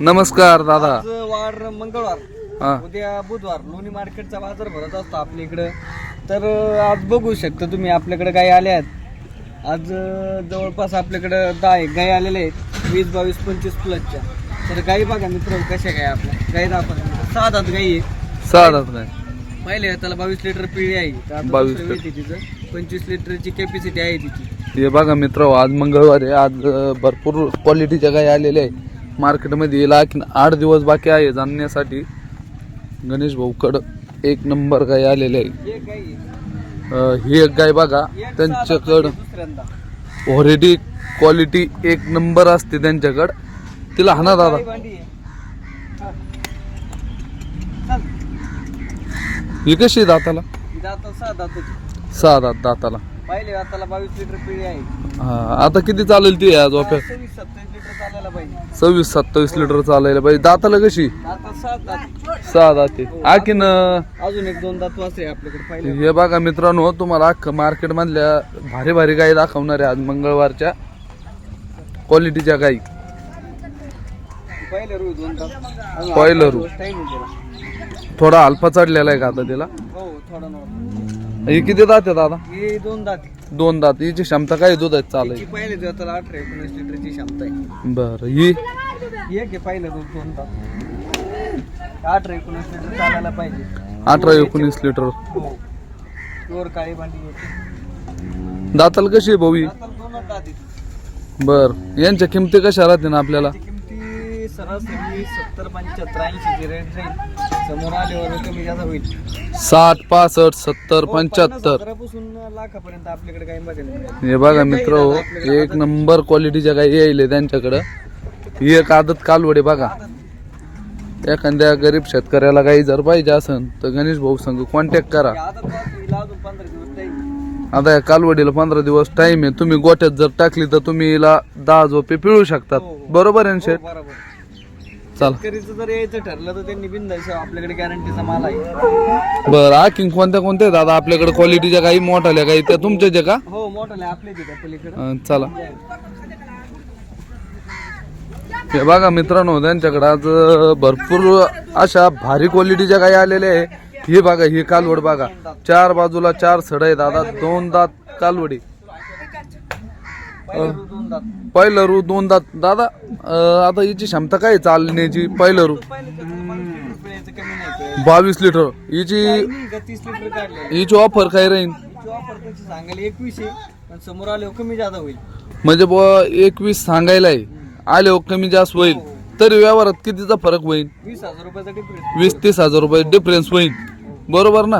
नमस्कार दादा. आज वार मंगळवार. हा. उद्या बुधवार. लोणी मार्केटचा बाजार भरत असतो आपल्या इकडं. तर आज बघू शकता तुम्ही आपल्याकडे गाय आल्या आहेत. आज अं, जवळपास आपल्याकडं दहा एक गाय आलेल्या आहेत. वीस बावीस पंचवीस प्लसच्या. तर गाई बघा मित्र कशा गाय आपल्या? गाई दाखवा सहा दात गाई आहे सहा दात काय पहिले त्याला बावीस लिटर पिळी आहे. तर आता 22 दुसरं वेळ आहे तिचं. पंचवीस लिटरची कॅपॅसिटी आहे तिची. हे बघा मित्र आज मंगळवार आहे. आज अं, भरपूर क्वालिटीच्या गाय आलेल्या आहे मार्केटमध्ये याला आणखीन आठ दिवस बाकी आहे जाणण्यासाठी गणेश भाऊकड एक नंबर गाय आलेले आहे. ही एक गाय बघा त्यांच्याकडं व्हरायटी क्वालिटी एक नंबर असते त्यांच्याकडं. तिला हाना दादा. हा. कशी आहे दाताला? दाता सहा दात दाताला. पहिले दाताला बावीस लिटर पिळी आहे. हा आता किती चालेल ती आज लिटर चालायला पाहिजे. सव्वीस सत्तावीस लिटर चालायला पाहिजे. दाताला कशी? आता सात दात. सहा दाते आणखीन अं, अजून एक दोन दात वाचले आपल्याकडे हे बघा मित्रांनो तुम्हाला अख्खं मार्केट मधल्या भारी भारी गाई दाखवणार आहे आज मंगळवारच्या. क्वालिटीच्या गाई. पहिले दोन दात. रू. थोडा अल्फा चढलेला आहे का आता तिला हो थोडा नव्हता ही किती दात आहे दादा? हे दोन दात. दोन दात हिची क्षमता काय दूध आहे. त्याची चालेल पहिले दाताला अठरा एकोणीस लिटरची क्षमता आहे. बर ही? एक आहे पहिलं दूध दोन दात. अठरा एकोणीस लिटर चालायला पाहिजे. अठरा एकोणीस लिटर. हो. प्युअर काळी भांडी होती. दाताला कशी आहे भाऊ ही? दाताला दोनच दात आहेत. बर यांच्या किमती कशा राहतील आपल्याला? सरासरी सत्तर पंच्याहत्तर ऐंशी रेट जाईल समोर आल्यावर कमी जास्त होईल. साठ पासष्ट सत्तर हो, पंच्याहत्तर. पन्नास हजारापासून लाखापर्यंत आपल्याकडे काही बघायला मिळेल हे बघा मित्र एक नंबर क्वालिटीच्या गाई यायले त्यांच्याकडं. ही एक आदत कालवडे बघा. एखाद्या गरीब शेतकऱ्याला गाई जर पाहिजे असेल तर गणेश भाऊ संघ कॉन्टॅक्ट करा. आता हिला अजून पंधरा दिवस जाईल आता या कालवडीला पंधरा दिवस टाइम आहे. तुम्ही गोठ्यात जर टाकली तर तुम्ही हिला दहा झोपे पिळू शकतात. हो, हो. बरोबर आहे ना शेठ? हो, बरोबर. चला. शेतकरीचं जर यायचं ठरलं तर त्यांनी बिंदास आपल्याकडे गॅरंटीचा माल आहे. बरं आणखीन कोणत्या कोणत्या? दादा आपल्याकडे क्वालिटीच्या गाई मोठाल्या गाई त्या तुमच्याच आहे का? हो मोठं आपले तिथे पलीकडे. अं, चला. हे बघा मित्रांनो त्यांच्याकडे आज अं, भरपूर अशा भारी क्वालिटीच्या गाई आलेल्या आहे. ही बघा ही कालवड बघा. चार बाजूला चार सड आहे दादा. दोन दात कालवडी. पहिले रू दोन दात दादा अं, आता हिची क्षमता काय आहे चालण्याची? पहिलं रू बावीस लिटर. तीस काढले? हिची ऑफर काय राहील हिची ऑफर त्याची सांगायला एकवीस आहे पण समोर आले कमी जादा होईल. म्हणजे बुवा एकवीस सांगायला आहे. आले हो कमी जास्त होईल. तरी व्यवहारात कितीचा फरक होईल? वीस हजार रुपयाचा डिफरन्स वीस तीस हजार रुपये डिफरन्स होईल. बरोबर ना?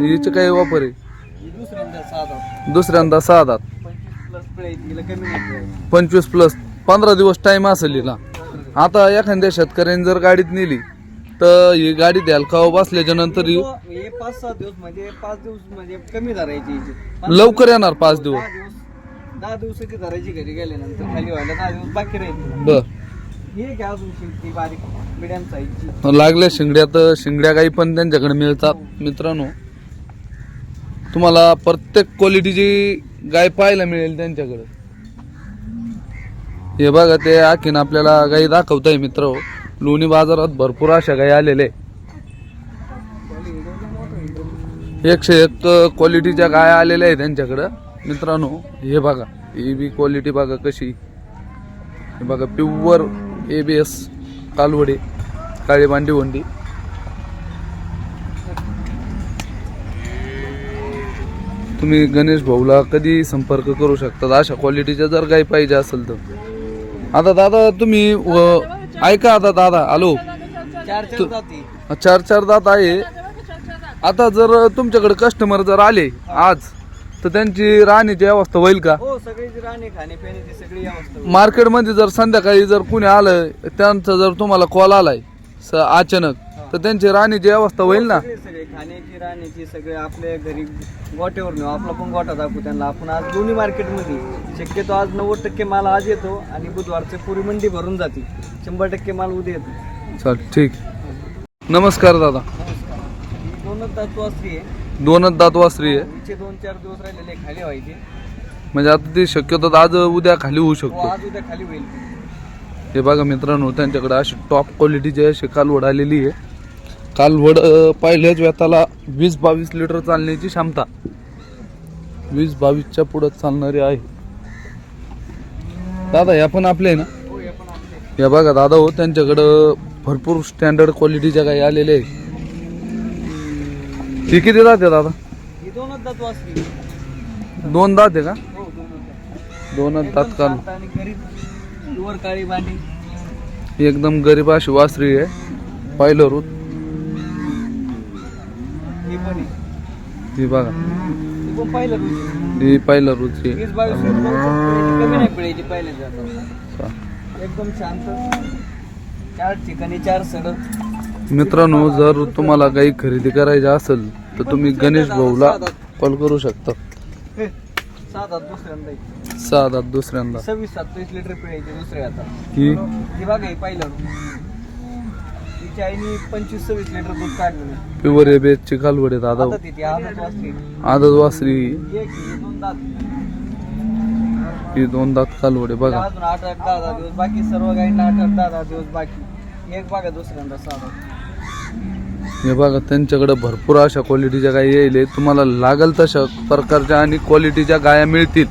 हिचे काही वापर आहे? दुसऱ्यांदा सहा दात पंचवीस प्लस पंधरा दिवस टाइम असेल हिला. आता एखाद्या शेतकऱ्याने जर गाडीत नेली तर ही गाडी द्याल का बसल्याच्या नंतर ही हे पाच सहा दिवस म्हणजे पाच दिवस म्हणजे कमी धरायची हिची. पाच लवकर येणार पाच दिवस. दहा दिवस दहा दिवसाची धरायची घरी गेल्यानंतर खाली व्हायला दहा दिवस बाकी राहील बर. हे घ्या अजून शिंपी बारीक मिडियम साईजची लागल्या शिंगड्यात शिंगड्या काही पण त्यांच्याकडे मिळतात. मित्रांनो तुम्हाला प्रत्येक क्वालिटीची गाय पाहायला मिळेल त्यांच्याकडे. हे बघा ते आखीन आपल्याला गाई आहे मित्र. लोणी बाजारात भरपूर अशा गाई आलेले. एकशे एक क्वालिटीच्या गाय आलेल्या आहेत त्यांच्याकडं. मित्रांनो हे बघा ही बी क्वालिटी बघा कशी. हे बघा प्युअर ए बी एस कालवडे काळी बांडी वंडी तुम्ही गणेश भाऊला कधी संपर्क करू शकता अशा क्वालिटीच्या जर काही पाहिजे असेल तर. आता दादा तुम्ही व- ऐका आता दादा. आलो चार चार जाती चार चार दात आहे. आता जर तुमच्याकडे कस्टमर जर आले आज तर त्यांची राहण्याची व्यवस्था होईल का? हो सगळी राहणे खाणे पिण्याची सगळी व्यवस्था होईल. मार्केटमध्ये जर संध्याकाळी जर कुणी आलं त्यांचा जर तुम्हाला कॉल आलाय स अचानक तर त्यांची राहण्याची व्यवस्था होईल ना? सगळे सगळे खाण्याची राहण्याची सगळे आपल्या घरी गोट्यावर नेऊ आपला पण गोठा दाखवू त्यांना. आपण आज दोन्ही मार्केटमध्ये शक्यतो आज नव्वद टक्के माल आज येतो आणि बुधवारचे पुरी मंडी भरून जाते. शंभर टक्के माल उद्या येतो. चल ठीक. नमस्कार दादा. ही दोनच तत्व असली आहे. दोनच दात वासरी आहे. हिचे दोन चार दिवस राहिलेले खाली व्हायचे. म्हणजे आता ती शक्यतो आज उद्या खाली होऊ हो शकतो आज उद्या खाली होईल. हे बघा मित्रांनो त्यांच्याकडे अशी टॉप क्वालिटीची अशी कालवड आलेली आहे. कालवड अं, पहिल्याच व्यताला वीस बावीस लिटर चालण्याची क्षमता. वीस बावीसच्या पुढं चालणारी आहे. दादा या पण आपले ना? या बघा दादा हो त्यांच्याकडं भरपूर स्टँडर्ड क्वालिटीच्या काही आलेले आहे ती किती जाते दादा? ही दोन दात आहे का? हो दोनच दात. काल एकदम गरीब अशी वासरी आहे. पाहिलं रूत. पण आहे. ती बघा. पण पाहिलं तुझी ती पाहिलं रूतची वीस बावीस लिटर बघू शकतो. कमी नाही पिळायची पहिले जातात एकदम शांत. चार ठिकाणी चार सड. मित्रांनो जर तुम्हाला काही खरेदी करायची असेल तर तुम्ही गणेश भाऊला कॉल करू शकता. सात हात दुसऱ्यांदा आहे. सहा दात दुसऱ्यांदा. सव्वीस सत्तावीस लिटर पिळायची दुसऱ्या हातात. ही ही बघा हे पाहिलं तिच्या आईने पंचवीस सव्वीस लिटर दूध काढलेलं प्युअर एबेची कालवड आहे दादा आता आदत वाचली आदत वासरी. एक ही दोन दात. ही दोन दात कालवड आहे बघा. अजून आठ आठ दहा दहा दिवस बाकी सर्व गाईंना आठ आठ दहा दहा दिवस बाकी. एक बघा दुसऱ्यांदा साधा हे बघा त्यांच्याकडे भरपूर अशा क्वालिटीच्या गायी येईल तुम्हाला लागल तशा प्रकारच्या आणि क्वालिटीच्या गाया मिळतील.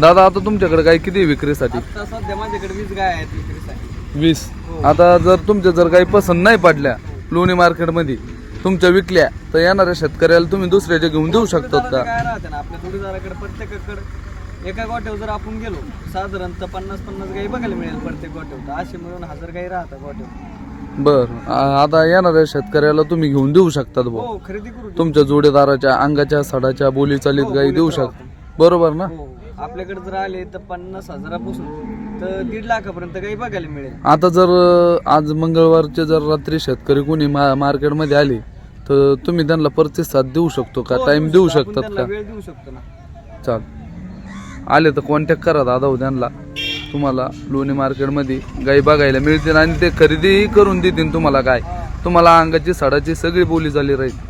दादा आता तुमच्याकडे गाय किती आहे विक्रीसाठी? आता सध्या माझ्याकडे वीस गाय आहेत विक्रीसाठी. वीस. आता जर तुमच्या जर काही पसंत नाही पडल्या लोणी मार्केटमध्ये तुमच्या विकल्या तर येणाऱ्या शेतकऱ्याला तुम्ही दुसऱ्याच्या घेऊन देऊ शकतात का? काय राहते ना आपल्या जोडीदाराकडे प्रत्येकाकडे एका गोठ्यावर जर आपण गेलो साधारणतः पन्नास पन्नास गाई बघायला मिळेल प्रत्येक गोठ्यावर असे मिळून हजार गाई राहतात गोठ्यावर बर. आ- आता येणाऱ्या शेतकऱ्याला तुम्ही घेऊन देऊ शकतात भाऊ हो खरेदी करू तुमच्या जोडीदाराच्या अंगाच्या सडाच्या बोली चालीत हो, गाई देऊ. शकता. बरोबर ना? हो आपल्याकडे जर आले तर पन्नास हजारापासून तर दीड लाखापर्यंत गाई बघायला मिळेल. आता जर आज मंगळवारचे जर रात्री शेतकरी कोणी मा- मार्केटमध्ये आले तर तुम्ही त्यांना प्रतिसाद देऊ शकतो का? हो, टाइम देऊ आपण शकतात त्यांना का? वेळ देऊ शकतो ना. चाल. आले तर कॉन्टॅक्ट करा दादा हो त्यांना. तुम्हाला लोणी मार्केटमध्ये गाई बघायला मिळतील आणि ते खरेदीही करून देतील तुम्हाला काय तुम्हाला अंगाची साडाची सगळी बोली झाली राहील.